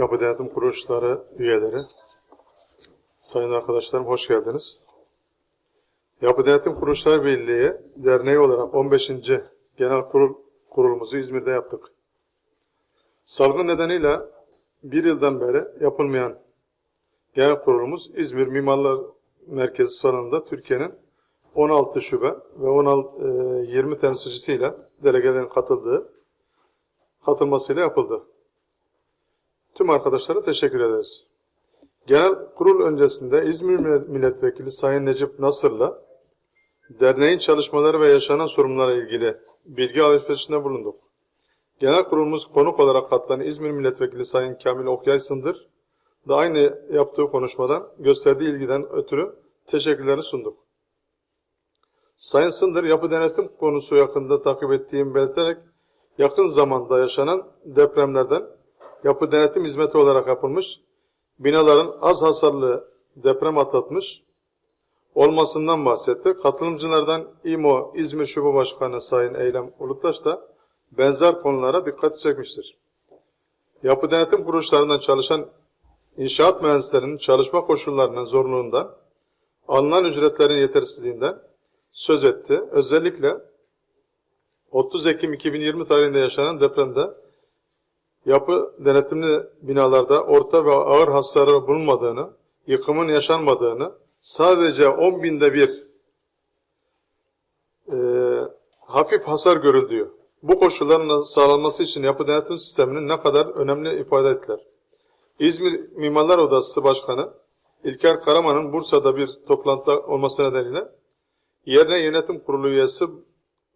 Yapı Denetim Kuruluşları üyeleri, sayın arkadaşlarım hoş geldiniz. Yapı Denetim Kuruluşları Birliği Derneği olarak 15. Genel Kurul kurulumuzu İzmir'de yaptık. Salgın nedeniyle bir yıldan beri yapılmayan genel kurulumuz İzmir Mimarlar Merkezi salonunda Türkiye'nin 16 şube ve 16, e, 20 temsilcisiyle delegelerin katıldığı katılmasıyla yapıldı. Tüm arkadaşlara teşekkür ederiz. Genel kurul öncesinde İzmir Milletvekili Sayın Necip Nasır'la derneğin çalışmaları ve yaşanan sorunlarla ilgili bilgi alışverişinde bulunduk. Genel kurulumuz konuk olarak katılan İzmir Milletvekili Sayın Kamil Okyay Sındır da aynı yaptığı konuşmadan gösterdiği ilgiden ötürü teşekkürlerini sunduk. Sayın Sındır yapı denetim konusu yakında takip ettiğim belirterek yakın zamanda yaşanan depremlerden yapı denetim hizmeti olarak yapılmış, binaların az hasarlı deprem atlatmış olmasından bahsetti. Katılımcılardan İMO İzmir Şube Başkanı Sayın Eylem Ulutaş da benzer konulara dikkat çekmiştir. Yapı denetim kuruluşlarından çalışan inşaat mühendislerinin çalışma koşullarının zorluğundan, alınan ücretlerin yetersizliğinden söz etti. Özellikle 30 Ekim 2020 tarihinde yaşanan depremde yapı denetimli binalarda orta ve ağır hasarı bulunmadığını, yıkımın yaşanmadığını, sadece 10 binde bir e, hafif hasar görüldüğü, bu koşulların sağlanması için yapı denetim sisteminin ne kadar önemli ifade ettiler. İzmir Mimarlar Odası Başkanı İlker Karaman'ın Bursa'da bir toplantıda olması nedeniyle yerine yönetim kurulu üyesi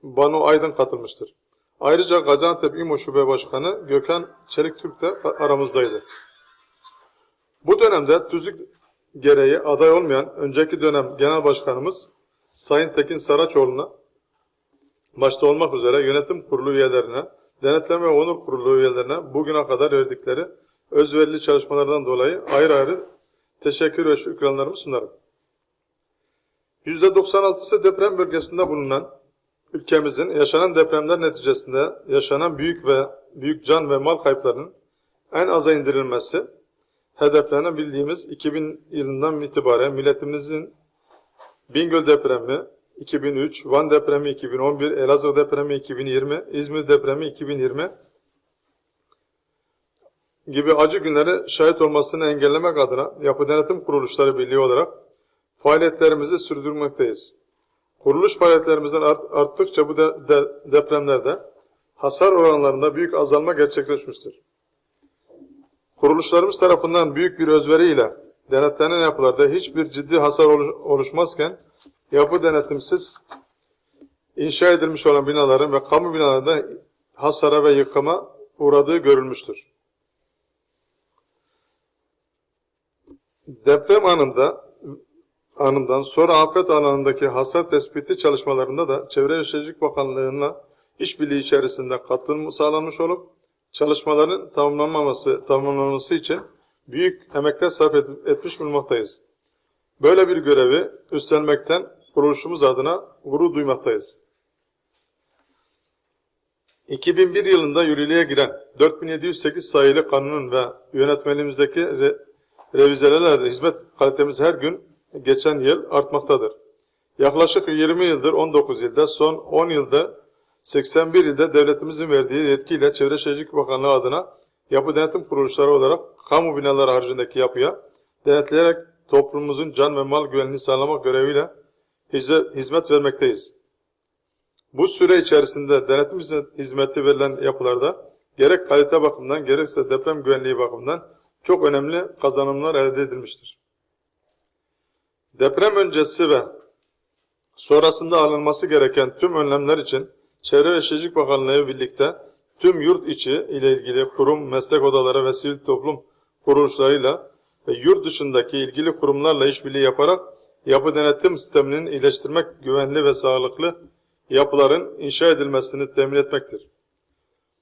Banu Aydın katılmıştır. Ayrıca Gaziantep İMO Şube Başkanı Gökhan Çelik Türk de aramızdaydı. Bu dönemde tüzük gereği aday olmayan önceki dönem Genel Başkanımız Sayın Tekin Saraçoğlu'na başta olmak üzere yönetim kurulu üyelerine, denetleme ve onur kurulu üyelerine bugüne kadar verdikleri özverili çalışmalardan dolayı ayrı ayrı teşekkür ve şükranlarımı sunarım. %96'sı deprem bölgesinde bulunan ülkemizin yaşanan depremler neticesinde yaşanan büyük ve büyük can ve mal kayıplarının en aza indirilmesi hedeflenen bildiğimiz 2000 yılından itibaren milletimizin Bingöl depremi 2003, Van depremi 2011, Elazığ depremi 2020, İzmir depremi 2020 gibi acı günlere şahit olmasını engellemek adına Yapı Denetim Kuruluşları Birliği olarak faaliyetlerimizi sürdürmekteyiz. Kuruluş faaliyetlerimizden art, arttıkça bu de, de, depremlerde hasar oranlarında büyük azalma gerçekleşmiştir. Kuruluşlarımız tarafından büyük bir özveriyle denetlenen yapılarda hiçbir ciddi hasar oluşmazken yapı denetimsiz inşa edilmiş olan binaların ve kamu binalarında hasara ve yıkıma uğradığı görülmüştür. Deprem anında anından sonra afet alanındaki hasar tespiti çalışmalarında da Çevre ve Şehircilik Bakanlığı'na işbirliği içerisinde katılım sağlanmış olup çalışmaların tamamlanmaması, tamamlanması için büyük emekler sarf et, etmiş bulunmaktayız. Böyle bir görevi üstlenmekten kuruluşumuz adına gurur duymaktayız. 2001 yılında yürürlüğe giren 4708 sayılı kanunun ve yönetmeliğimizdeki re, revizelerle hizmet kalitemiz her gün geçen yıl artmaktadır. Yaklaşık 20 yıldır 19 ilde, son 10 yılda 81 ilde devletimizin verdiği yetkiyle Çevre Şehircilik Bakanlığı adına yapı denetim kuruluşları olarak kamu binaları haricindeki yapıya denetleyerek toplumumuzun can ve mal güvenliğini sağlamak göreviyle hizmet vermekteyiz. Bu süre içerisinde denetim hizmeti verilen yapılarda gerek kalite bakımından gerekse deprem güvenliği bakımından çok önemli kazanımlar elde edilmiştir. Deprem öncesi ve sonrasında alınması gereken tüm önlemler için Çevre ve Şehircilik Bakanlığı birlikte tüm yurt içi ile ilgili kurum, meslek odaları ve sivil toplum kuruluşlarıyla ve yurt dışındaki ilgili kurumlarla işbirliği yaparak yapı denetim sisteminin iyileştirmek, güvenli ve sağlıklı yapıların inşa edilmesini temin etmektir.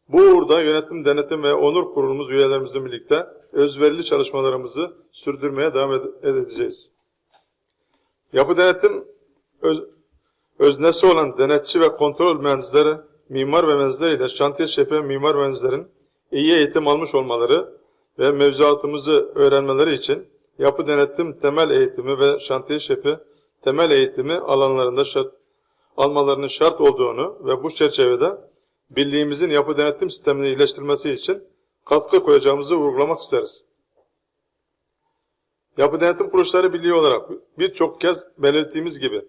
Bu uğurda yönetim, denetim ve onur kurulumuz üyelerimizle birlikte özverili çalışmalarımızı sürdürmeye devam edeceğiz. Yapı denetim öz, öznesi olan denetçi ve kontrol mühendisleri, mimar ve mühendisler ile şantiye şefi mimar mühendislerin iyi eğitim almış olmaları, ve mevzuatımızı öğrenmeleri için yapı denetim temel eğitimi ve şantiye şefi temel eğitimi alanlarında şart, almalarının şart olduğunu ve bu çerçevede birliğimizin yapı denetim sistemini iyileştirmesi için katkı koyacağımızı vurgulamak isteriz. Yapı Denetim Kuruluşları Birliği olarak birçok kez belirttiğimiz gibi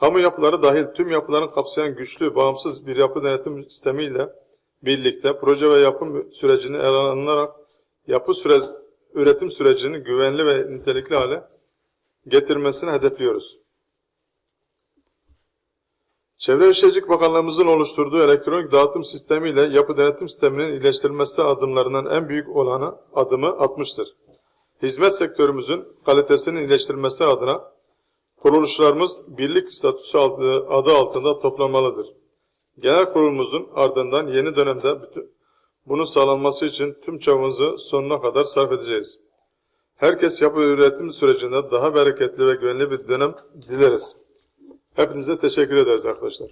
kamu yapıları dahil tüm yapıların kapsayan güçlü, bağımsız bir yapı denetim sistemiyle birlikte proje ve yapım sürecini ele alınarak yapı süre, üretim sürecini güvenli ve nitelikli hale getirmesini hedefliyoruz. Çevre ve Şehircilik Bakanlığımızın oluşturduğu elektronik dağıtım sistemiyle yapı denetim sisteminin iyileştirilmesi adımlarından en büyük olanı adımı atmıştır. Hizmet sektörümüzün kalitesinin iyileştirilmesi adına kuruluşlarımız birlik statüsü adı, altında toplanmalıdır. Genel kurulumuzun ardından yeni dönemde bütün, bunun sağlanması için tüm çabamızı sonuna kadar sarf edeceğiz. Herkes yapı üretim sürecinde daha bereketli ve güvenli bir dönem dileriz. Hepinize teşekkür ederiz arkadaşlar.